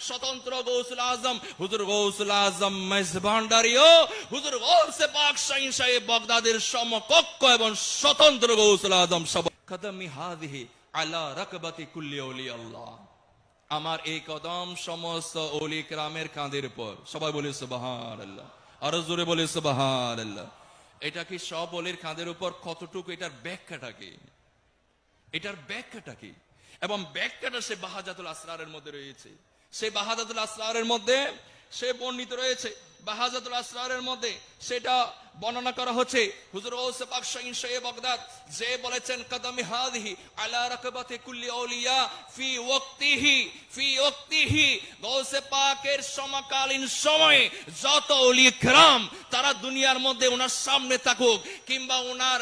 স্বতন্ত্র গৌসুল আজম এবং স্বতন্ত্র আলা কুল্লি ওলি আল্লাহ আমার এই কদম সমস্ত ওলি ক্রামের কাঁধের উপর। সবাই বলে সুবাহান আল্লাহ আরও জোরে বলে সুবাহান আল্লাহ এটা কি সব ওলির কাঁধের উপর? কতটুকু এটার ব্যাখ্যাটা কি? এটার ব্যাখ্যাটা কি এবং ব্যাখ্যাটা সে বাহাজাতুল আসরারের মধ্যে রয়েছে সে বাহাজাতুল আসরারের মধ্যে সে বর্ণিত রয়েছে বাহাজাতুল আসরারের মধ্যে সেটা বর্ণনা করা হচ্ছে হুজুর ওসে পাক শাহিন শাহে বাগদাদ যে বলেছেন কদমি হাদিহি আলা রাকবাতে কুল্লি আউলিয়া ফি ওয়াক্তিহি ফি ওয়াক্তিহি গৌসে পাকের সমকালীন সময়ে যত ওলি کرام তারা দুনিয়ার মধ্যে ওনার সামনে থাকুক কিংবা ওনার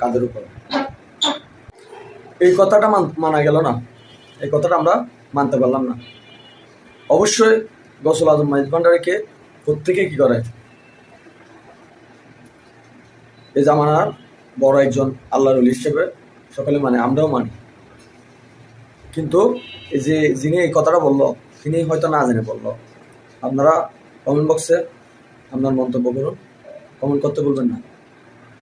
কাঁধের উপর। এই কথাটা মানা গেল না। এই কথাটা আমরা মানতে পারলাম না। অবশ্যই গসল আজম মাইজ ভান্ডারিকে প্রত্যেকে কি করে? এই জামানার বড় একজন আল্লাহর অলি হিসেবে সকলে মানে আমরাও মানি। কিন্তু এই যে যিনি এই কথাটা বলল, তিনি হয়তো না জেনে বলল। আপনারা কমেন্ট বক্সে আপনার মন্তব্য করুন। কমেন্ট করতে বলবেন না।